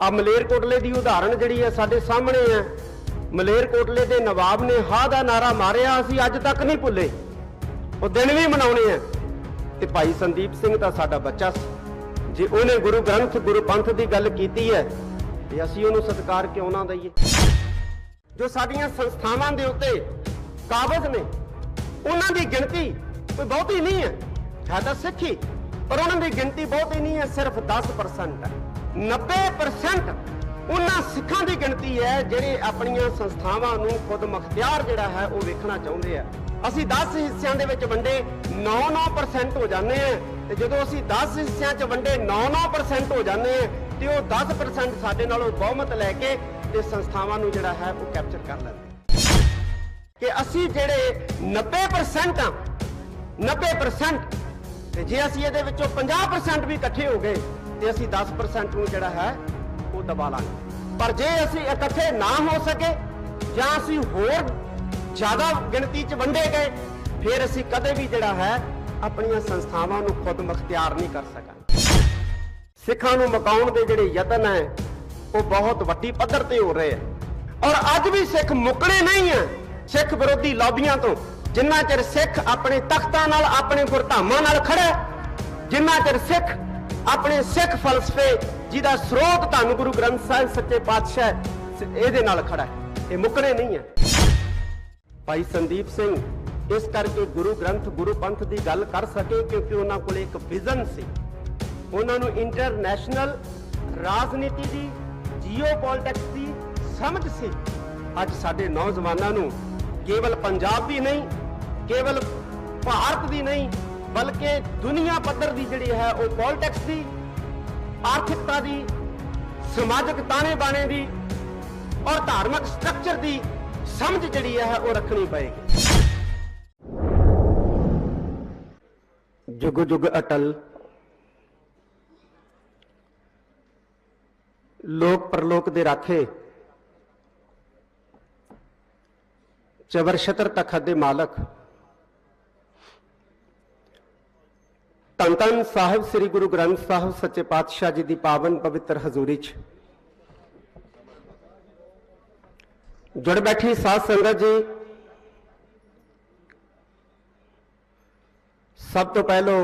ਆ ਮਲੇਰਕੋਟਲੇ ਦੀ ਉਦਾਹਰਣ ਜਿਹੜੀ ਹੈ ਸਾਡੇ ਸਾਹਮਣੇ ਹੈ। ਮਲੇਰਕੋਟਲੇ ਦੇ ਨਵਾਬ ਨੇ ਹਾਂ ਦਾ ਨਾਰਾ ਮਾਰਿਆ, ਅਸੀਂ ਅੱਜ ਤੱਕ ਨਹੀਂ ਭੁੱਲੇ। ਉਹ ਦਿਨ ਵੀ ਮਨਾਉਣੇ ਆ ਤੇ ਭਾਈ ਸੰਦੀਪ ਸਿੰਘ ਤਾਂ ਸਾਡਾ ਬੱਚਾ ਸੀ। ਜੇ ਉਹਨੇ ਗੁਰੂ ਗ੍ਰੰਥ, ਗੁਰੂ ਪੰਥ ਦੀ ਗੱਲ ਕੀਤੀ ਹੈ, ਤੇ ਅਸੀਂ ਉਹਨੂੰ ਸਤਿਕਾਰ ਕਿਉਂ ਨਾ ਦਈਏ? ਜੋ ਸਾਡੀਆਂ ਸੰਸਥਾਵਾਂ ਦੇ ਉੱਤੇ ਕਾਬਜ਼ ਨੇ, ਉਹਨਾਂ ਦੀ ਗਿਣਤੀ ਕੋਈ ਬਹੁਤੀ ਨਹੀਂ ਹੈ। ਹੈ ਤਾਂ ਸਿੱਖੀ, ਪਰ ਉਹਨਾਂ ਦੀ ਗਿਣਤੀ ਬਹੁਤੀ ਨਹੀਂ ਹੈ, ਸਿਰਫ 10% ਹੈ। 90% ਉਹਨਾਂ ਸਿੱਖਾਂ ਦੀ ਗਿਣਤੀ ਹੈ ਜਿਹੜੇ ਆਪਣੀਆਂ ਸੰਸਥਾਵਾਂ ਨੂੰ ਖੁਦ ਮੁਖਤਿਆਰ ਜਿਹੜਾ ਹੈ ਉਹ ਵੇਖਣਾ ਚਾਹੁੰਦੇ ਆ। ਅਸੀਂ 10 ਹਿੱਸਿਆਂ ਦੇ ਵਿੱਚ ਵੰਡੇ 9-9% ਹੋ ਜਾਂਦੇ ਆ ਤੇ ਜਦੋਂ ਅਸੀਂ 10 ਹਿੱਸਿਆਂ 'ਚ ਵੰਡੇ 9-9% ਹੋ ਜਾਂਦੇ ਆ ਤੇ ਉਹ 10% ਸਾਡੇ ਨਾਲੋਂ ਬਹੁਮਤ ਲੈ ਕੇ ਤੇ ਸੰਸਥਾਵਾਂ ਨੂੰ ਜਿਹੜਾ ਹੈ ਉਹ ਕੈਪਚਰ ਕਰ ਲੈਂਦੇ ਕਿ ਅਸੀਂ ਜਿਹੜੇ 90% ਆ 90% ਤੇ ਜੇ ਅਸੀਂ ਇਹਦੇ ਵਿੱਚੋਂ 50% ਵੀ ਇਕੱਠੇ ਹੋ ਗਏ ਤੇ ਅਸੀਂ 10% ਨੂੰ ਜਿਹੜਾ ਹੈ, ਉਹ ਦਬਾ ਲਾਂਗੇ। ਪਰ ਜੇ ਅਸੀਂ ਇਕੱਠੇ ਨਾ ਹੋ ਸਕੇ, ਜਾਂ ਅਸੀਂ ਹੋਰ ਜ਼ਿਆਦਾ ਗਿਣਤੀ 'ਚ ਵੰਡੇ ਗਏ, ਫਿਰ ਅਸੀਂ ਕਦੇ ਵੀ ਜਿਹੜਾ ਹੈ, ਆਪਣੀਆਂ ਸੰਸਥਾਵਾਂ ਨੂੰ ਖੁਦ ਮੁਖਤਿਆਰ ਨਹੀਂ ਕਰ ਸਕਾਂਗੇ। ਸਿੱਖਾਂ ਨੂੰ ਮਕਾਉਣ ਦੇ ਜਿਹੜੇ ਯਤਨ ਹੈ, ਉਹ ਬਹੁਤ ਵੱਡੀ ਪੱਧਰ ਤੇ ਹੋ ਰਹੇ ਆ ਔਰ ਅੱਜ ਵੀ ਸਿੱਖ ਮੁਕੜੇ ਨਹੀਂ ਆ ਸਿੱਖ ਵਿਰੋਧੀ ਲੌਬੀਆਂ ਤੋਂ। ਜਿੰਨਾ ਚਿਰ ਸਿੱਖ ਆਪਣੇ ਤਖਤਾਂ ਨਾਲ, ਆਪਣੇ ਗੁਰਧਾਮਾਂ ਨਾਲ ਖੜਾ ਜਿੰਨਾ ਚਿਰ ਸਿੱਖ ਆਪਣੇ ਸਿੱਖ ਫਲਸਫੇ ਜਿਹਦਾ ਸਰੋਤ ਧੰਨ ਗੁਰੂ ਗ੍ਰੰਥ ਸਾਹਿਬ ਸੱਚੇ ਪਾਤਸ਼ਾਹ ਇਹਦੇ ਨਾਲ ਖੜਾ ਹੈ। ਇਹ ਮੁਕੜੇ ਨਹੀਂ ਹੈ। ਭਾਈ ਸੰਦੀਪ ਸਿੰਘ, ਇਸ ਕਰਕੇ ਗੁਰੂ ਗ੍ਰੰਥ, ਗੁਰੂ ਪੰਥ ਦੀ ਗੱਲ ਕਰ ਸਕੇ ਕਿਉਂਕਿ ਉਹਨਾਂ ਕੋਲ ਇੱਕ ਵਿਜ਼ਨ ਸੀ। ਉਹਨਾਂ ਨੂੰ ਇੰਟਰਨੈਸ਼ਨਲ ਰਾਜਨੀਤੀ ਦੀ ਜੀਓਪੋਲਿਟਿਕਸ ਦੀ ਸਮਝ ਸੀ। ਅੱਜ ਸਾਡੇ ਨੌਜਵਾਨਾਂ ਨੂੰ ਕੇਵਲ ਪੰਜਾਬ ਦੀ ਨਹੀਂ, ਕੇਵਲ ਭਾਰਤ ਦੀ ਨਹੀਂ ਬਲਕਿ ਦੁਨੀਆ ਪੱਧਰ ਦੀ ਜਿਹੜੀ ਹੈ ਉਹ ਪੋਲਿਟਿਕਸ ਦੀ, ਆਰਥਿਕਤਾ ਦੀ, ਸਮਾਜਿਕ ਤਾਣੇ ਬਾਣੇ ਦੀ ਔਰ ਧਾਰਮਿਕ ਸਟਰਕਚਰ ਦੀ ਸਮਝ ਜਿਹੜੀ ਹੈ ਉਹ ਰੱਖਣੀ ਪਏਗੀ। ਜੁਗ ਜੁਗ ਅਟਲ। ਲੋਕ ਪਰਲੋਕ ਦੇ ਰਾਖੇ ਚਵਰ ਛਤਰ ਤਖਤ ਦੇ ਮਾਲਕ। ਧੰਨ ਧੰਨ ਸਾਹਿਬ ਸ੍ਰੀ ਗੁਰੂ ਗ੍ਰੰਥ ਸਾਹਿਬ ਸੱਚੇ ਪਾਤਸ਼ਾਹ ਜੀ ਦੀ ਪਾਵਨ ਪਵਿੱਤਰ ਹਜ਼ੂਰੀ 'ਚ। ਜੁੜ ਬੈਠੀ ਸਾਧ ਸੰਗਤ ਜੀ, ਸਭ ਤੋਂ ਪਹਿਲੋ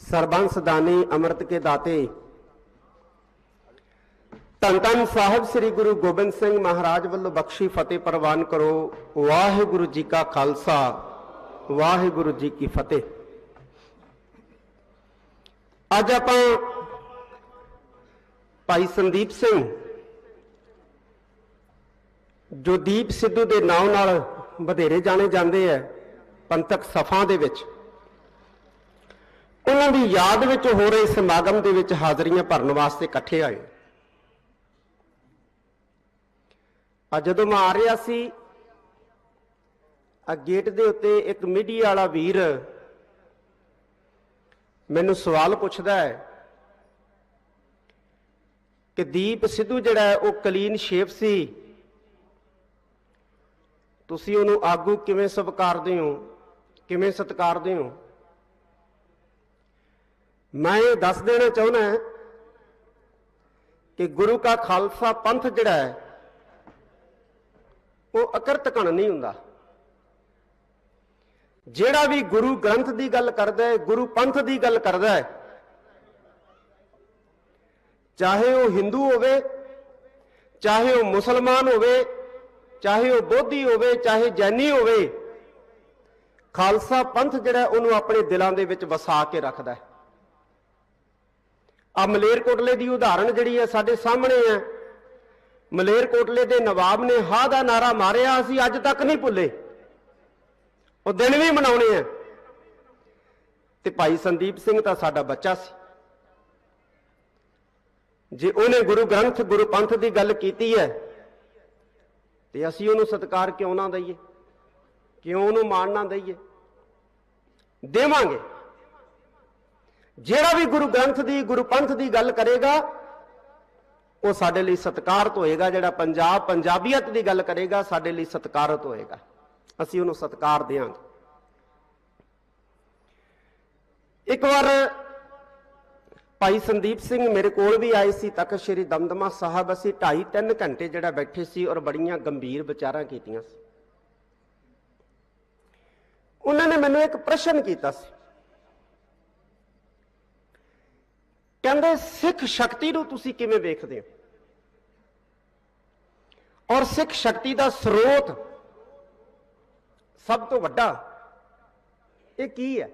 ਸਰਬੰਸ ਦਾਨੀ ਅੰਮ੍ਰਿਤ ਕੇ ਦਾਤੇ ਧੰਨ ਧੰਨ ਸਾਹਿਬ ਸ੍ਰੀ ਗੁਰੂ ਗੋਬਿੰਦ ਸਿੰਘ ਮਹਾਰਾਜ ਵੱਲੋਂ ਬਖਸ਼ੀ ਫਤਿਹ ਪ੍ਰਵਾਨ ਕਰੋ। ਵਾਹਿਗੁਰੂ ਜੀ ਕਾ ਖਾਲਸਾ, ਵਾਹਿਗੁਰੂ ਜੀ ਕੀ ਫਤਿਹ। ਅੱਜ ਆਪਾਂ ਭਾਈ ਸੰਦੀਪ ਸਿੰਘ ਜੋ ਦੀਪ ਸਿੱਧੂ ਦੇ ਨਾਮ ਨਾਲ ਵਧੇਰੇ ਜਾਣੇ ਜਾਂਦੇ ਆ ਪੰਥਕ ਸਫਾਂ ਦੇ ਵਿੱਚ, ਉਹਨਾਂ ਦੀ ਯਾਦ ਵਿੱਚ ਹੋ ਰਹੇ ਸਮਾਗਮ ਦੇ ਵਿੱਚ ਹਾਜ਼ਰੀਆਂ ਭਰਨ ਵਾਸਤੇ ਇਕੱਠੇ ਆਏ। ਆ ਜਦੋਂ ਮੈਂ ਆ ਰਿਹਾ ਸੀ, ਆ ਗੇਟ ਦੇ ਉੱਤੇ ਇੱਕ ਮੀਡੀਆ ਵਾਲਾ ਵੀਰ ਮੈਨੂੰ ਸਵਾਲ ਪੁੱਛਦਾ ਹੈ ਕਿ ਦੀਪ ਸਿੱਧੂ ਜਿਹੜਾ ਹੈ, ਉਹ ਕਲੀਨ ਸ਼ੇਪ ਸੀ। ਤੁਸੀਂ ਉਹਨੂੰ ਆਗੂ ਕਿਵੇਂ ਸਵੀਕਾਰਦੇ ਹੋ? ਕਿਵੇਂ ਸਤਿਕਾਰਦੇ ਹੋ? ਮੈਂ ਇਹ ਦੱਸ ਦੇਣਾ ਚਾਹੁੰਦਾ ਕਿ ਗੁਰੂ ਕਾ ਖਾਲਸਾ ਪੰਥ ਜਿਹੜਾ ਹੈ, ਉਹ ਅਕਰਤ ਕਣ ਨਹੀਂ ਹੁੰਦਾ। ਜਿਹੜਾ ਵੀ ਗੁਰੂ ਗ੍ਰੰਥ ਦੀ ਗੱਲ ਕਰਦਾ ਹੈ, ਗੁਰੂ ਪੰਥ ਦੀ ਗੱਲ ਕਰਦਾ ਹੈ, ਚਾਹੇ ਉਹ ਹਿੰਦੂ ਹੋਵੇ, ਚਾਹੇ ਉਹ ਮੁਸਲਮਾਨ ਹੋਵੇ, ਚਾਹੇ ਉਹ ਬੋਧੀ ਹੋਵੇ, ਚਾਹੇ ਜੈਨੀ ਹੋਵੇ, ਖਾਲਸਾ ਪੰਥ ਜਿਹੜਾ ਉਹਨੂੰ ਆਪਣੇ ਦਿਲਾਂ ਦੇ ਵਿੱਚ ਵਸਾ ਕੇ ਰੱਖਦਾ ਹੈ। ਆ ਮਲੇਰਕੋਟਲੇ ਦੀ ਉਦਾਹਰਣ ਜਿਹੜੀ ਹੈ, ਸਾਡੇ ਸਾਹਮਣੇ ਹੈ। ਮਲੇਰਕੋਟਲੇ ਦੇ ਨਵਾਬ ਨੇ ਹਾਂ ਦਾ ਨਾਰਾ ਮਾਰਿਆ, ਅਸੀਂ ਅੱਜ ਤੱਕ ਨਹੀਂ ਭੁੱਲੇ। ਉਹ ਦਿਨ ਵੀ ਮਨਾਉਣੇ ਆ। ਤੇ ਭਾਈ ਸੰਦੀਪ ਸਿੰਘ ਤਾਂ ਸਾਡਾ ਬੱਚਾ ਸੀ। ਜੇ ਉਹਨੇ ਗੁਰੂ ਗ੍ਰੰਥ, ਗੁਰੂ ਪੰਥ ਦੀ ਗੱਲ ਕੀਤੀ ਹੈ, ਤੇ ਅਸੀਂ ਉਹਨੂੰ ਸਤਿਕਾਰ ਕਿਉਂ ਨਾ ਦਈਏ? ਕਿਉਂ ਉਹਨੂੰ ਮਾਣ ਨਾ ਦਈਏ? ਦੇਵਾਂਗੇ। ਜਿਹੜਾ ਵੀ ਗੁਰੂ ਗ੍ਰੰਥ ਦੀ, ਗੁਰੂ ਪੰਥ ਦੀ ਗੱਲ ਕਰੇਗਾ, ਉਹ ਸਾਡੇ ਲਈ ਸਤਿਕਾਰਤ ਹੋਏਗਾ। ਜਿਹੜਾ ਪੰਜਾਬ, ਪੰਜਾਬੀਅਤ ਦੀ ਗੱਲ ਕਰੇਗਾ, ਸਾਡੇ ਲਈ ਸਤਿਕਾਰਤ ਹੋਏਗਾ। ਅਸੀਂ ਉਹਨੂੰ ਸਤਿਕਾਰ ਦੇਵਾਂਗੇ ਇੱਕ ਵਾਰ ਭਾਈ ਸੰਦੀਪ ਸਿੰਘ ਮੇਰੇ ਕੋਲ ਵੀ ਆਏ ਸੀ ਤੱਕ ਸ਼੍ਰੀ ਦਮਦਮਾ ਸਾਹਿਬ। ਅਸੀਂ 2.5 3 ਘੰਟੇ ਜਿਹੜਾ ਬੈਠੇ ਸੀ ਔਰ ਬੜੀਆਂ ਗੰਭੀਰ ਵਿਚਾਰਾਂ ਕੀਤੀਆਂ ਸੀ। ਉਹਨਾਂ ਨੇ ਮੈਨੂੰ ਇੱਕ ਪ੍ਰਸ਼ਨ ਕੀਤਾ ਸੀ। ਕਹਿੰਦੇ, ਸਿੱਖ ਸ਼ਕਤੀ ਨੂੰ ਤੁਸੀਂ ਕਿਵੇਂ ਵੇਖਦੇ ਹੋ? ਔਰ ਸਿੱਖ ਸ਼ਕਤੀ ਦਾ ਸਰੋਤ ਸਭ ਤੋਂ ਵੱਡਾ। ਇਹ ਕੀ ਹੈ?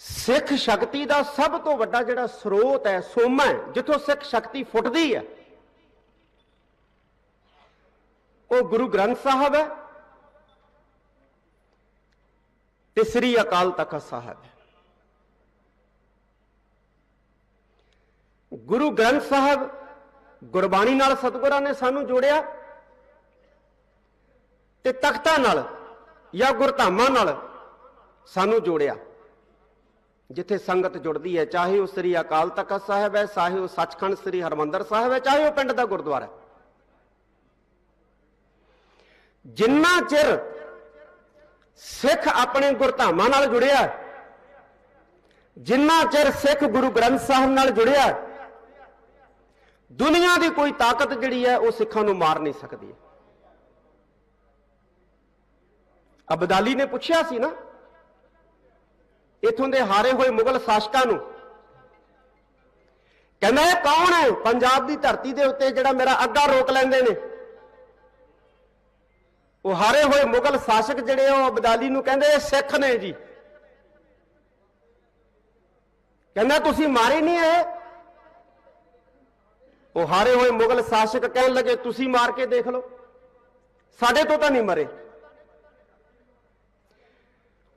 ਸਿੱਖ ਸ਼ਕਤੀ ਦਾ ਸਭ ਤੋਂ ਵੱਡਾ ਜਿਹੜਾ ਸਰੋਤ ਹੈ, ਸੋਮਾ ਹੈ, ਜਿੱਥੋਂ ਸਿੱਖ ਸ਼ਕਤੀ ਫੁੱਟਦੀ ਹੈ। ਉਹ ਗੁਰੂ ਗ੍ਰੰਥ ਸਾਹਿਬ ਹੈ ਤੇ ਸ੍ਰੀ ਅਕਾਲ ਤਖਤ ਸਾਹਿਬ ਹੈ। ਗੁਰੂ ਗ੍ਰੰਥ ਸਾਹਿਬ ਗੁਰਬਾਣੀ ਨਾਲ ਸਤਿਗੁਰਾਂ ਨੇ ਸਾਨੂੰ ਜੋੜਿਆ ਤੇ ਤਖਤਾਂ ਨਾਲ ਜਾਂ ਗੁਰਧਾਮਾਂ ਨਾਲ ਸਾਨੂੰ ਜੋੜਿਆ, ਜਿੱਥੇ ਸੰਗਤ ਜੁੜਦੀ ਹੈ, ਚਾਹੇ ਉਹ ਸ੍ਰੀ ਅਕਾਲ ਤਖਤ ਸਾਹਿਬ ਹੈ, ਚਾਹੇ ਉਹ ਸੱਚਖੰਡ ਸ੍ਰੀ ਹਰਮੰਦਰ ਸਾਹਿਬ ਹੈ, ਚਾਹੇ ਉਹ ਪਿੰਡ ਦਾ ਗੁਰਦੁਆਰਾ ਹੈ। ਜਿੰਨਾ ਚਿਰ ਸਿੱਖ ਆਪਣੇ ਗੁਰਧਾਮਾਂ ਨਾਲ ਜੁੜਿਆ, ਜਿੰਨਾ ਚਿਰ ਸਿੱਖ ਗੁਰੂ ਗ੍ਰੰਥ ਸਾਹਿਬ ਨਾਲ ਜੁੜਿਆ ਦੁਨੀਆ ਦੀ ਕੋਈ ਤਾਕਤ ਜਿਹੜੀ ਹੈ, ਉਹ ਸਿੱਖਾਂ ਨੂੰ ਮਾਰ ਨਹੀਂ ਸਕਦੀ ਅਬਦਾਲੀ ਨੇ ਪੁੱਛਿਆ ਸੀ ਨਾ, ਇਥੋਂ ਦੇ ਹਾਰੇ ਹੋਏ ਮੁਗਲ ਸ਼ਾਸਕਾਂ ਨੂੰ, ਕਹਿੰਦਾ ਇਹ ਕੌਣ ਹੈ? ਪੰਜਾਬ ਦੀ ਧਰਤੀ ਦੇ ਉੱਤੇ ਜਿਹੜਾ ਮੇਰਾ ਅੱਗਾ ਰੋਕ ਲੈਂਦੇ ਨੇ। ਉਹ ਹਾਰੇ ਹੋਏ ਮੁਗਲ ਸ਼ਾਸਕ ਜਿਹੜੇ ਉਹ ਅਬਦਾਲੀ ਨੂੰ ਕਹਿੰਦੇ, ਇਹ ਸਿੱਖ ਨੇ ਜੀ। ਕਹਿੰਦਾ, ਤੁਸੀਂ ਮਾਰੇ ਨਹੀਂ ਇਹ? ਉਹ ਹਾਰੇ ਹੋਏ ਮੁਗਲ ਸ਼ਾਸਕ ਕਹਿਣ ਲੱਗੇ, ਤੁਸੀਂ ਮਾਰ ਕੇ ਦੇਖ ਲਓ। ਸਾਡੇ ਤੋਂ ਤਾਂ ਨਹੀਂ ਮਰੇ।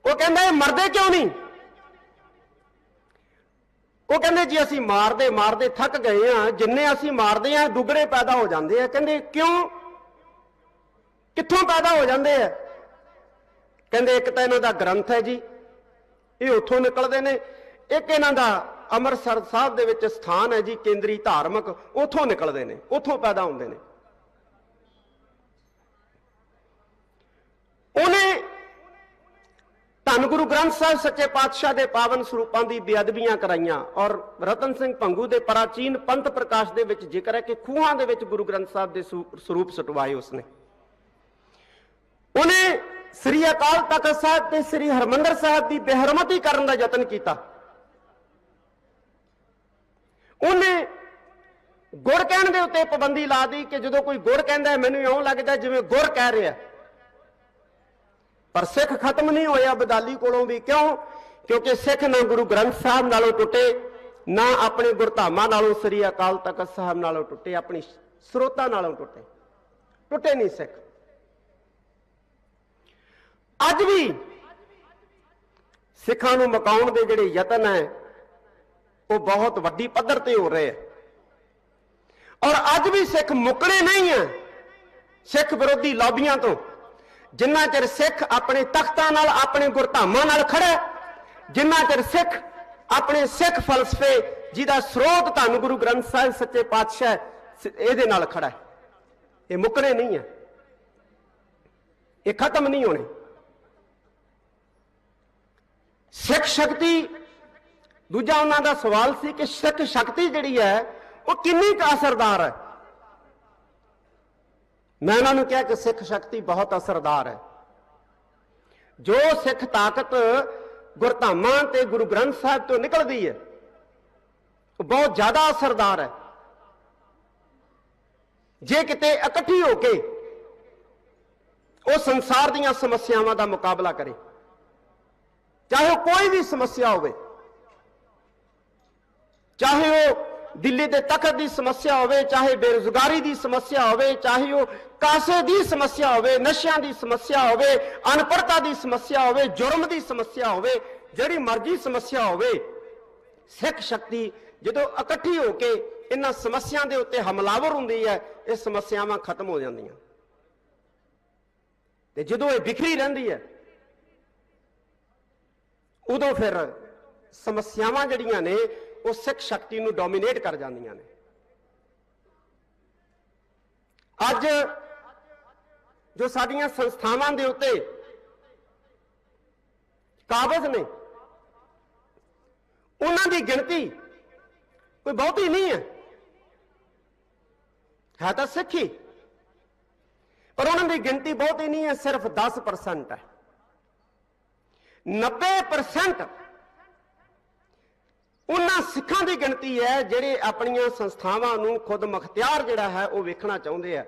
ਉਹ ਕਹਿੰਦਾ, ਇਹ ਮਰਦੇ ਕਿਉਂ ਨਹੀਂ? ਉਹ ਕਹਿੰਦੇ, ਜੀ ਅਸੀਂ ਮਾਰਦੇ ਮਾਰਦੇ ਥੱਕ ਗਏ ਆ ਜਿੰਨੇ ਅਸੀਂ ਮਾਰਦੇ ਆ ਦੁੱਗਣੇ ਪੈਦਾ ਹੋ ਜਾਂਦੇ ਆ। ਕਹਿੰਦੇ, ਕਿਉਂ? ਕਿੱਥੋਂ ਪੈਦਾ ਹੋ ਜਾਂਦੇ ਆ? ਕਹਿੰਦੇ, ਇੱਕ ਤਾਂ ਇਹਨਾਂ ਦਾ ਗ੍ਰੰਥ ਹੈ ਜੀ, ਇਹ ਉੱਥੋਂ ਨਿਕਲਦੇ ਨੇ, ਇੱਕ ਇਹਨਾਂ ਦਾ ਅੰਮ੍ਰਿਤਸਰ ਸਾਹਿਬ ਦੇ ਵਿੱਚ ਸਥਾਨ ਹੈ ਜੀ, ਕੇਂਦਰੀ ਧਾਰਮਿਕ, ਉੱਥੋਂ ਨਿਕਲਦੇ ਨੇ, ਉੱਥੋਂ ਪੈਦਾ ਹੁੰਦੇ ਨੇ। ਉਹਨੇ ਧੰਨ ਗੁਰੂ ਗ੍ਰੰਥ ਸਾਹਿਬ ਸੱਚੇ ਪਾਤਸ਼ਾਹ ਦੇ ਪਾਵਨ ਸਰੂਪਾਂ ਦੀ ਬੇਅਦਬੀਆਂ ਕਰਾਈਆਂ ਔਰ ਰਤਨ ਸਿੰਘ ਭੰਗੂ ਦੇ ਪ੍ਰਾਚੀਨ ਪੰਥ ਪ੍ਰਕਾਸ਼ ਦੇ ਵਿੱਚ ਜ਼ਿਕਰ ਹੈ ਕਿ ਖੂਹਾਂ ਦੇ ਵਿੱਚ ਗੁਰੂ ਗ੍ਰੰਥ ਸਾਹਿਬ ਦੇ ਸਰੂਪ ਸਟਵਾਏ ਉਸਨੇ। ਉਹਨੇ ਸ੍ਰੀ ਅਕਾਲ ਤਖਤ ਸਾਹਿਬ ਤੇ ਸ੍ਰੀ ਹਰਮੰਦਰ ਸਾਹਿਬ ਦੀ ਬੇਹਰਮਤੀ ਕਰਨ ਦਾ ਯਤਨ ਕੀਤਾ। ਉਹਨੇ ਗੁਰ ਕਹਿਣ ਦੇ ਉੱਤੇ ਪਾਬੰਦੀ ਲਾ ਦੀ ਕਿ ਜਦੋਂ ਕੋਈ ਗੁਰ ਕਹਿੰਦਾ ਮੈਨੂੰ ਇਉਂ ਲੱਗਦਾ ਜਿਵੇਂ ਗੁਰ ਕਹਿ ਰਿਹਾ ਪਰ ਸਿੱਖ ਖਤਮ ਨਹੀਂ ਹੋਇਆ ਬਦਾਲੀ ਕੋਲੋਂ ਵੀ। ਕਿਉਂ? ਕਿਉਂਕਿ ਸਿੱਖ ਨਾ ਗੁਰੂ ਗ੍ਰੰਥ ਸਾਹਿਬ ਨਾਲੋਂ ਟੁੱਟੇ, ਨਾ ਆਪਣੇ ਗੁਰਧਾਮਾਂ ਨਾਲੋਂ ਸ੍ਰੀ ਅਕਾਲ ਤਖਤ ਸਾਹਿਬ ਨਾਲੋਂ ਟੁੱਟੇ, ਆਪਣੀ ਸਰੋਤਾਂ ਨਾਲੋਂ ਟੁੱਟੇ। ਟੁੱਟੇ ਨਹੀਂ ਸਿੱਖ। ਅੱਜ ਵੀ ਸਿੱਖਾਂ ਨੂੰ ਮਕਾਉਣ ਦੇ ਜਿਹੜੇ ਯਤਨ ਹੈ ਉਹ ਬਹੁਤ ਵੱਡੀ ਪੱਧਰ ਤੇ ਹੋ ਰਹੇ ਹੈ ਔਰ ਅੱਜ ਵੀ ਸਿੱਖ ਮੁੱਕਣੇ ਨਹੀਂ ਹੈ ਸਿੱਖ ਵਿਰੋਧੀ ਲਾਬੀਆਂ ਤੋਂ। ਜਿੰਨਾ ਚਿਰ ਸਿੱਖ ਆਪਣੇ ਤਖਤਾਂ ਨਾਲ, ਆਪਣੇ ਗੁਰਧਾਮਾਂ ਨਾਲ ਖੜਾ ਜਿੰਨਾ ਚਿਰ ਸਿੱਖ ਆਪਣੇ ਸਿੱਖ ਫਲਸਫੇ ਜਿਹਦਾ ਸਰੋਤ ਧੰਨ ਗੁਰੂ ਗ੍ਰੰਥ ਸਾਹਿਬ ਸੱਚੇ ਪਾਤਸ਼ਾਹ ਸ- ਇਹਦੇ ਨਾਲ ਖੜਾ ਹੈ। ਇਹ ਮੁੱਕਣੇ ਨਹੀਂ ਹੈ ਇਹ ਖਤਮ ਨਹੀਂ ਹੋਣੇ। ਸਿੱਖ ਸ਼ਕਤੀ ਦੂਜਾ ਉਹਨਾਂ ਦਾ ਸਵਾਲ ਸੀ ਕਿ ਸਿੱਖ ਸ਼ਕਤੀ ਜਿਹੜੀ ਹੈ, ਉਹ ਕਿੰਨੀ ਕੁ ਅਸਰਦਾਰ ਹੈ? ਮੈਂ ਉਹਨਾਂ ਨੂੰ ਕਿਹਾ ਕਿ ਸਿੱਖ ਸ਼ਕਤੀ ਬਹੁਤ ਅਸਰਦਾਰ ਹੈ। ਜੋ ਸਿੱਖ ਤਾਕਤ ਗੁਰਧਾਮਾਂ ਤੇ ਗੁਰੂ ਗ੍ਰੰਥ ਸਾਹਿਬ ਤੋਂ ਨਿਕਲਦੀ ਹੈ, ਉਹ ਬਹੁਤ ਜ਼ਿਆਦਾ ਅਸਰਦਾਰ ਹੈ। ਜੇ ਕਿਤੇ ਇਕੱਠੀ ਹੋ ਕੇ ਉਹ ਸੰਸਾਰ ਦੀਆਂ ਸਮੱਸਿਆਵਾਂ ਦਾ ਮੁਕਾਬਲਾ ਕਰੇ, ਚਾਹੇ ਉਹ ਕੋਈ ਵੀ ਸਮੱਸਿਆ ਹੋਵੇ ਚਾਹੇ ਉਹ ਦਿੱਲੀ ਦੇ ਤਖਤ ਦੀ ਸਮੱਸਿਆ ਹੋਵੇ, ਚਾਹੇ ਬੇਰੁਜ਼ਗਾਰੀ ਦੀ ਸਮੱਸਿਆ ਹੋਵੇ, ਚਾਹੇ ਉਹ ਕਾਸੇ ਦੀ ਸਮੱਸਿਆ ਹੋਵੇ, ਨਸ਼ਿਆਂ ਦੀ ਸਮੱਸਿਆ ਹੋਵੇ ਅਨਪੜਤਾ ਦੀ ਸਮੱਸਿਆ ਹੋਵੇ, ਜੁਰਮ ਦੀ ਸਮੱਸਿਆ ਹੋਵੇ, ਜਿਹੜੀ ਮਰਜ਼ੀ ਸਮੱਸਿਆ ਹੋਵੇ, ਸਿੱਖ ਸ਼ਕਤੀ ਜਦੋਂ ਇਕੱਠੀ ਹੋ ਕੇ ਇਹਨਾਂ ਸਮੱਸਿਆ ਦੇ ਉੱਤੇ ਹਮਲਾਵਰ ਹੁੰਦੀ ਹੈ, ਇਹ ਸਮੱਸਿਆਵਾਂ ਖਤਮ ਹੋ ਜਾਂਦੀਆਂ। ਤੇ ਜਦੋਂ ਇਹ ਵਿਖਰੀ ਰਹਿੰਦੀ ਹੈ, ਉਦੋਂ ਫਿਰ ਸਮੱਸਿਆਵਾਂ ਜਿਹੜੀਆਂ ਨੇ ਉਹ ਸਿੱਖ ਸ਼ਕਤੀ ਨੂੰ ਡੋਮੀਨੇਟ ਕਰ ਜਾਂਦੀਆਂ ਨੇ। ਅੱਜ ਜੋ ਸਾਡੀਆਂ ਸੰਸਥਾਵਾਂ ਦੇ ਉੱਤੇ ਕਾਬਜ਼ ਨੇ, ਉਹਨਾਂ ਦੀ ਗਿਣਤੀ ਕੋਈ ਬਹੁਤੀ ਨਹੀਂ ਹੈ। ਹੈ ਤਾਂ ਸਿੱਖੀ, ਪਰ ਉਹਨਾਂ ਦੀ ਗਿਣਤੀ ਬਹੁਤੀ ਨਹੀਂ ਹੈ, ਸਿਰਫ 10% ਹੈ। 90% ਉਹਨਾਂ ਸਿੱਖਾਂ ਦੀ ਗਿਣਤੀ ਹੈ ਜਿਹੜੇ ਆਪਣੀਆਂ ਸੰਸਥਾਵਾਂ ਨੂੰ ਖੁਦ ਮੁਖਤਿਆਰ ਜਿਹੜਾ ਹੈ ਉਹ ਵੇਖਣਾ ਚਾਹੁੰਦੇ ਆ।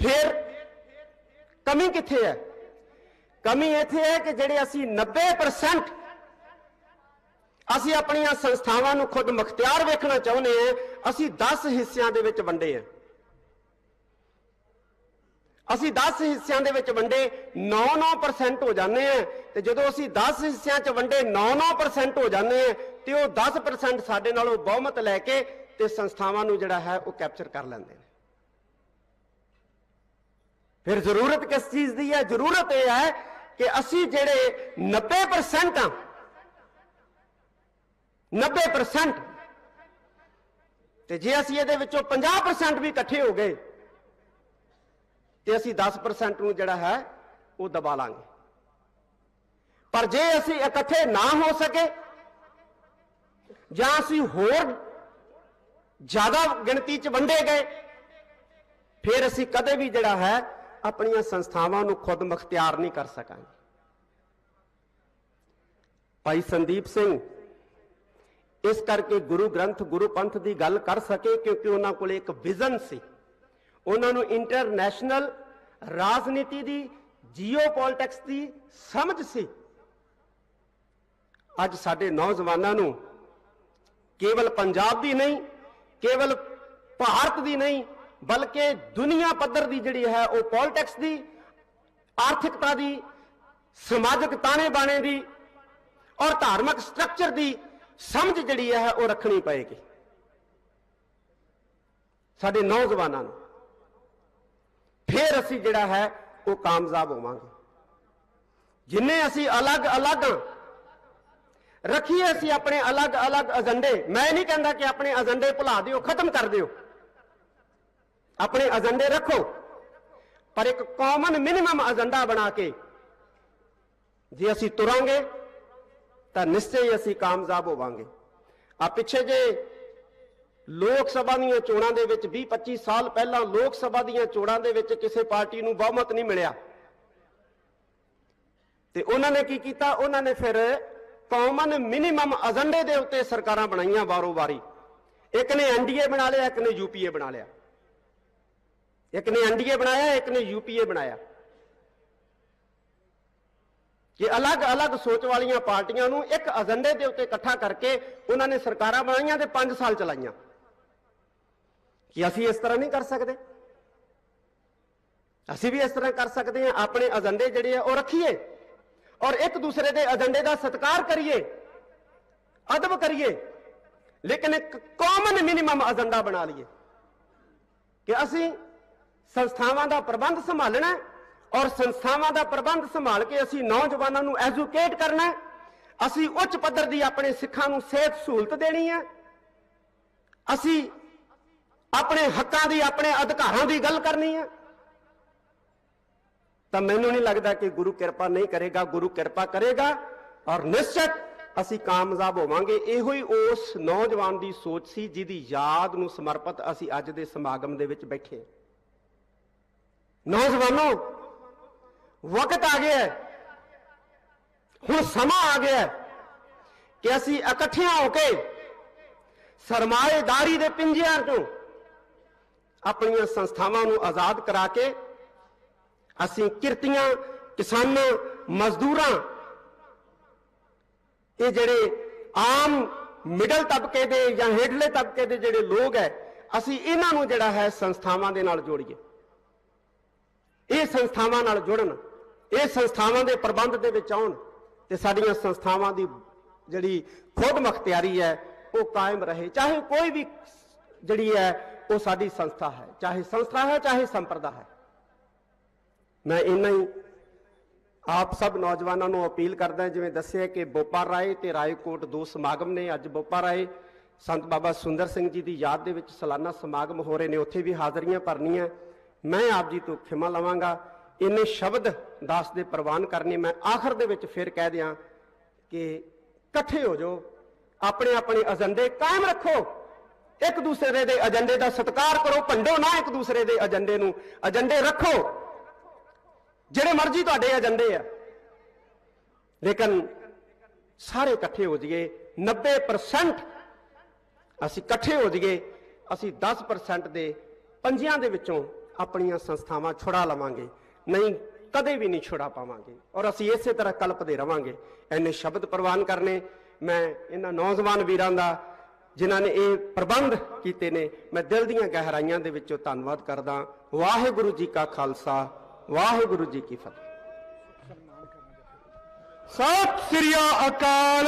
ਫਿਰ ਕਮੀ ਕਿੱਥੇ ਹੈ? ਕਮੀ ਇੱਥੇ ਹੈ ਕਿ ਜਿਹੜੇ ਅਸੀਂ 90% ਅਸੀਂ ਆਪਣੀਆਂ ਸੰਸਥਾਵਾਂ ਨੂੰ ਖੁਦ ਮੁਖਤਿਆਰ ਵੇਖਣਾ ਚਾਹੁੰਦੇ ਹਾਂ, ਅਸੀਂ 10 ਹਿੱਸਿਆਂ ਦੇ ਵਿੱਚ ਵੰਡੇ ਆ ਅਸੀਂ 10 ਹਿੱਸਿਆਂ ਦੇ ਵਿੱਚ ਵੰਡੇ 9-9% ਹੋ ਜਾਂਦੇ ਆ। ਤੇ ਜਦੋਂ ਅਸੀਂ 10 ਹਿੱਸਿਆਂ 'ਚ ਵੰਡੇ 9-9% ਹੋ ਜਾਂਦੇ ਆ, ਤੇ ਉਹ 10% ਸਾਡੇ ਨਾਲੋਂ ਬਹੁਮਤ ਲੈ ਕੇ ਤੇ ਸੰਸਥਾਵਾਂ ਨੂੰ ਜਿਹੜਾ ਹੈ ਉਹ ਕੈਪਚਰ ਕਰ ਲੈਂਦੇ ਨੇ। ਫਿਰ ਜ਼ਰੂਰਤ ਕਿਸ ਚੀਜ਼ ਦੀ ਹੈ? ਜ਼ਰੂਰਤ ਇਹ ਹੈ ਕਿ ਅਸੀਂ ਜਿਹੜੇ 90% ਆ 90% ਤੇ ਜੇ ਅਸੀਂ ਇਹਦੇ ਵਿੱਚੋਂ 50% ਵੀ ਇਕੱਠੇ ਹੋ ਗਏ ਤੇ ਅਸੀਂ 10% ਨੂੰ ਜਿਹੜਾ ਹੈ, ਉਹ ਦਬਾ ਲਾਂਗੇ। ਪਰ ਜੇ ਅਸੀਂ ਇਕੱਠੇ ਨਾ ਹੋ ਸਕੇ, ਜਾਂ ਅਸੀਂ ਹੋਰ ਜ਼ਿਆਦਾ ਗਿਣਤੀ 'ਚ ਵੰਡੇ ਗਏ, ਫਿਰ ਅਸੀਂ ਕਦੇ ਵੀ ਜਿਹੜਾ ਹੈ, ਆਪਣੀਆਂ ਸੰਸਥਾਵਾਂ ਨੂੰ ਖੁਦ ਮੁਖਤਿਆਰ ਨਹੀਂ ਕਰ ਸਕਾਂਗੇ। ਭਾਈ ਸੰਦੀਪ ਸਿੰਘ ਇਸ ਕਰਕੇ ਗੁਰੂ ਗ੍ਰੰਥ, ਗੁਰੂ ਪੰਥ ਦੀ ਗੱਲ ਕਰ ਸਕੇ, ਕਿਉਂਕਿ ਉਹਨਾਂ ਕੋਲ ਇੱਕ ਵਿਜ਼ਨ ਸੀ। ਉਹਨਾਂ ਨੂੰ ਇੰਟਰਨੈਸ਼ਨਲ ਰਾਜਨੀਤੀ ਦੀ ਜੀਓਪੋਲਿਟਿਕਸ ਦੀ ਸਮਝ ਸੀ। ਅੱਜ ਸਾਡੇ ਨੌਜਵਾਨਾਂ ਨੂੰ ਕੇਵਲ ਪੰਜਾਬ ਦੀ ਨਹੀਂ, ਕੇਵਲ ਭਾਰਤ ਦੀ ਨਹੀਂ, ਬਲਕਿ ਦੁਨੀਆ ਪੱਧਰ ਦੀ ਜਿਹੜੀ ਹੈ ਉਹ ਪੋਲਿਟਿਕਸ ਦੀ, ਆਰਥਿਕਤਾ ਦੀ, ਸਮਾਜਿਕ ਤਾਣੇ ਬਾਣੇ ਦੀ ਔਰ ਧਾਰਮਿਕ ਸਟਰਕਚਰ ਦੀ ਸਮਝ ਜਿਹੜੀ ਹੈ ਉਹ ਰੱਖਣੀ ਪਏਗੀ। ਸਾਡੇ ਨੌਜਵਾਨਾਂ ਨੂੰ ਫਿਰ ਅਸੀਂ ਜਿਹੜਾ ਹੈ ਉਹ ਕਾਮਯਾਬ ਹੋਵਾਂਗੇ। ਜਿੰਨੇ ਅਸੀਂ ਅਲੱਗ-ਅਲੱਗ ਰੱਖੀਏ ਅਸੀਂ ਆਪਣੇ ਅਲੱਗ-ਅਲੱਗ ਏਜੰਡੇ। ਮੈਂ ਨਹੀਂ ਕਹਿੰਦਾ ਕਿ ਆਪਣੇ ਏਜੰਡੇ ਭੁਲਾ ਦਿਓ, ਖਤਮ ਕਰ ਦਿਓ। ਆਪਣੇ ਏਜੰਡੇ ਰੱਖੋ। ਪਰ ਇੱਕ ਕਾਮਨ ਮਿਨੀਮਮ ਏਜੰਡਾ ਬਣਾ ਕੇ ਜੇ ਅਸੀਂ ਤੁਰਾਂਗੇ, ਤਾਂ ਨਿਸ਼ਚੈ ਹੀ ਅਸੀਂ ਕਾਮਯਾਬ ਹੋਵਾਂਗੇ। ਆ ਪਿੱਛੇ ਜੇ ਲੋਕ ਸਭਾ ਦੀਆਂ ਚੋਣਾਂ ਦੇ ਵਿੱਚ 20 25 ਸਾਲ ਪਹਿਲਾਂ ਲੋਕ ਸਭਾ ਦੀਆਂ ਚੋਣਾਂ ਦੇ ਵਿੱਚ ਕਿਸੇ ਪਾਰਟੀ ਨੂੰ ਬਹੁਮਤ ਨਹੀਂ ਮਿਲਿਆ। ਤੇ ਉਹਨਾਂ ਨੇ ਕੀ ਕੀਤਾ? ਉਹਨਾਂ ਨੇ ਫਿਰ ਕਾਮਨ ਮਿਨੀਮਮ ਏਜੰਡੇ ਦੇ ਉੱਤੇ ਸਰਕਾਰਾਂ ਬਣਾਈਆਂ ਵਾਰੋ ਵਾਰੀ। ਇੱਕ ਨੇ ਐਨਡੀਏ ਬਣਾ ਲਿਆ, ਇੱਕ ਨੇ ਯੂਪੀਏ ਬਣਾ ਲਿਆ। ਇੱਕ ਨੇ ਐਨਡੀਏ ਬਣਾਇਆ, ਇੱਕ ਨੇ ਯੂਪੀਏ ਬਣਾਇਆ। ਕਿ ਅਲੱਗ-ਅਲੱਗ ਸੋਚ ਵਾਲੀਆਂ ਪਾਰਟੀਆਂ ਨੂੰ ਇੱਕ ਏਜੰਡੇ ਦੇ ਉੱਤੇ ਇਕੱਠਾ ਕਰਕੇ ਉਹਨਾਂ ਨੇ ਸਰਕਾਰਾਂ ਬਣਾਈਆਂ ਤੇ 5 ਸਾਲ ਚਲਾਈਆਂ। ਕਿ ਅਸੀਂ ਇਸ ਤਰ੍ਹਾਂ ਨਹੀਂ ਕਰ ਸਕਦੇ? ਅਸੀਂ ਵੀ ਇਸ ਤਰ੍ਹਾਂ ਕਰ ਸਕਦੇ ਹਾਂ, ਆਪਣੇ ਏਜੰਡੇ ਜਿਹੜੇ ਆ ਉਹ ਰੱਖੀਏ ਔਰ ਇੱਕ ਦੂਸਰੇ ਦੇ ਏਜੰਡੇ ਦਾ ਸਤਿਕਾਰ ਕਰੀਏ, ਅਦਬ ਕਰੀਏ, ਲੇਕਿਨ ਇੱਕ ਕਾਮਨ ਮਿਨੀਮਮ ਏਜੰਡਾ ਬਣਾ ਲਈਏ ਕਿ ਅਸੀਂ ਸੰਸਥਾਵਾਂ ਦਾ ਪ੍ਰਬੰਧ ਸੰਭਾਲਣਾ ਔਰ ਸੰਸਥਾਵਾਂ ਦਾ ਪ੍ਰਬੰਧ ਸੰਭਾਲ ਕੇ ਅਸੀਂ ਨੌਜਵਾਨਾਂ ਨੂੰ ਐਜੂਕੇਟ ਕਰਨਾ ਅਸੀਂ ਉੱਚ ਪੱਧਰ ਦੀ ਆਪਣੇ ਸਿੱਖਾਂ ਨੂੰ ਸਿਹਤ ਸਹੂਲਤ ਦੇਣੀ ਹੈ। ਅਸੀਂ ਆਪਣੇ ਹੱਕਾਂ ਦੀ, ਆਪਣੇ ਅਧਿਕਾਰਾਂ ਦੀ ਗੱਲ ਕਰਨੀ ਹੈ ਤਾਂ ਮੈਨੂੰ ਨਹੀਂ ਲੱਗਦਾ ਕਿ ਗੁਰੂ ਕਿਰਪਾ ਨਹੀਂ ਕਰੇਗਾ, ਗੁਰੂ ਕਿਰਪਾ ਕਰੇਗਾ ਔਰ ਨਿਸ਼ਚਿਤ ਅਸੀਂ ਕਾਮਯਾਬ ਹੋਵਾਂਗੇ। ਇਹੋ ਹੀ ਉਸ ਨੌਜਵਾਨ ਦੀ ਸੋਚ ਸੀ ਜਿਹਦੀ ਯਾਦ ਨੂੰ ਸਮਰਪਿਤ ਅਸੀਂ ਅੱਜ ਦੇ ਸਮਾਗਮ ਦੇ ਵਿੱਚ ਬੈਠੇ ਹਾਂ। ਨੌਜਵਾਨੋ, ਵਕਤ ਆ ਗਿਆ ਹੈ। ਹੁਣ ਸਮਾਂ ਆ ਗਿਆ ਹੈ ਕਿ ਅਸੀਂ ਇਕੱਠਿਆਂ ਹੋ ਕੇ ਸਰਮਾਏਦਾਰੀ ਦੇ ਪਿੰਜਿਆਂ ਤੋਂ ਆਪਣੀਆਂ ਸੰਸਥਾਵਾਂ ਨੂੰ ਆਜ਼ਾਦ ਕਰਾ ਕੇ ਅਸੀਂ ਕਿਰਤੀਆਂ, ਕਿਸਾਨਾਂ, ਮਜ਼ਦੂਰਾਂ, ਇਹ ਜਿਹੜੇ ਆਮ ਮਿਡਲ ਤਬਕੇ ਦੇ ਜਾਂ ਹੇਠਲੇ ਤਬਕੇ ਦੇ ਜਿਹੜੇ ਲੋਕ ਹੈ, ਅਸੀਂ ਇਹਨਾਂ ਨੂੰ ਜਿਹੜਾ ਹੈ ਸੰਸਥਾਵਾਂ ਦੇ ਨਾਲ ਜੋੜੀਏ। ਇਹ ਸੰਸਥਾਵਾਂ ਨਾਲ ਜੁੜਨ, ਇਹ ਸੰਸਥਾਵਾਂ ਦੇ ਪ੍ਰਬੰਧ ਦੇ ਵਿੱਚ ਆਉਣ ਤੇ ਸਾਡੀਆਂ ਸੰਸਥਾਵਾਂ ਦੀ ਜਿਹੜੀ ਖੁਦ ਮੁਖਤਿਆਰੀ ਹੈ, ਉਹ ਕਾਇਮ ਰਹੇ। ਚਾਹੇ ਕੋਈ ਵੀ ਜਿਹੜੀ ਹੈ ਉਹ ਸਾਡੀ ਸੰਸਥਾ ਹੈ, ਚਾਹੇ ਸੰਸਥਾ ਹੈ, ਚਾਹੇ ਸੰਪਰਦਾ ਹੈ। ਮੈਂ ਇੰਨਾ ਹੀ ਆਪ ਸਭ ਨੌਜਵਾਨਾਂ ਨੂੰ ਅਪੀਲ ਕਰਦਾ ਜਿਵੇਂ ਦੱਸਿਆ ਕਿ ਬੋਪਾ ਰਾਏ ਤੇ ਰਾਏਕੋਟ ਦੋ ਸਮਾਗਮ ਨੇ। ਅੱਜ ਬੋਪਾ ਰਾਏ ਸੰਤ ਬਾਬਾ ਸੁੰਦਰ ਸਿੰਘ ਜੀ ਦੀ ਯਾਦ ਦੇ ਵਿੱਚ ਸਾਲਾਨਾ ਸਮਾਗਮ ਹੋ ਰਹੇ ਨੇ, ਉੱਥੇ ਵੀ ਹਾਜ਼ਰੀਆਂ ਭਰਨੀਆਂ। ਮੈਂ ਆਪ ਜੀ ਤੋਂ ਖਿਮਾ ਲਵਾਂਗਾ। ਇੰਨੇ ਸ਼ਬਦ ਦਾਸ ਦੇ ਪ੍ਰਵਾਨ ਕਰਨੇ, ਮੈਂ ਆਖਰ ਦੇ ਵਿੱਚ ਫਿਰ ਕਹਿ ਦਿਆਂ ਕਿ ਇਕੱਠੇ ਹੋ ਜਾਓ ਆਪਣੇ ਆਪਣੇ ਏਜੰਡੇ ਕਾਇਮ ਰੱਖੋ। ਇੱਕ ਦੂਸਰੇ ਦੇ ਏਜੰਡੇ ਦਾ ਸਤਿਕਾਰ ਕਰੋ, ਭੰਡੋ ਨਾ ਇੱਕ ਦੂਸਰੇ ਦੇ ਏਜੰਡੇ ਨੂੰ। ਏਜੰਡੇ ਰੱਖੋ। ਜਿਹੜੇ ਮਰਜ਼ੀ ਤੁਹਾਡੇ ਏਜੰਡੇ ਆ। ਲੇਕਿਨ ਸਾਰੇ ਇਕੱਠੇ ਹੋ ਜਾਈਏ 90% ਅਸੀਂ ਇਕੱਠੇ ਹੋ ਜਾਈਏ, ਅਸੀਂ 10% ਦੇ ਪੰਜਿਆਂ ਦੇ ਵਿੱਚੋਂ ਆਪਣੀਆਂ ਸੰਸਥਾਵਾਂ ਛੁਡਾ ਲਵਾਂਗੇ। ਨਹੀਂ, ਕਦੇ ਵੀ ਨਹੀਂ ਛੁਡਾ ਪਾਵਾਂਗੇ। ਔਰ ਅਸੀਂ ਇਸੇ ਤਰ੍ਹਾਂ ਕਲਪਦੇ ਰਵਾਂਗੇ। ਐਨੇ ਸ਼ਬਦ ਪ੍ਰਵਾਨ ਕਰਨੇ, ਮੈਂ ਇਹਨਾਂ ਨੌਜਵਾਨ ਵੀਰਾਂ ਦਾ ਜਿਨ੍ਹਾਂ ਨੇ ਇਹ ਪ੍ਰਬੰਧ ਕੀਤੇ ਨੇ, ਮੈਂ ਦਿਲ ਦੀਆਂ ਗਹਿਰਾਈਆਂ ਦੇ ਵਿੱਚੋਂ ਧੰਨਵਾਦ ਕਰਦਾ ਵਾਹਿਗੁਰੂ ਜੀ ਕਾ ਖਾਲਸਾ, ਵਾਹਿਗੁਰੂ ਜੀ ਕੀ ਫਤਿਹ। ਸਤਿ ਸ੍ਰੀ ਅਕਾਲ।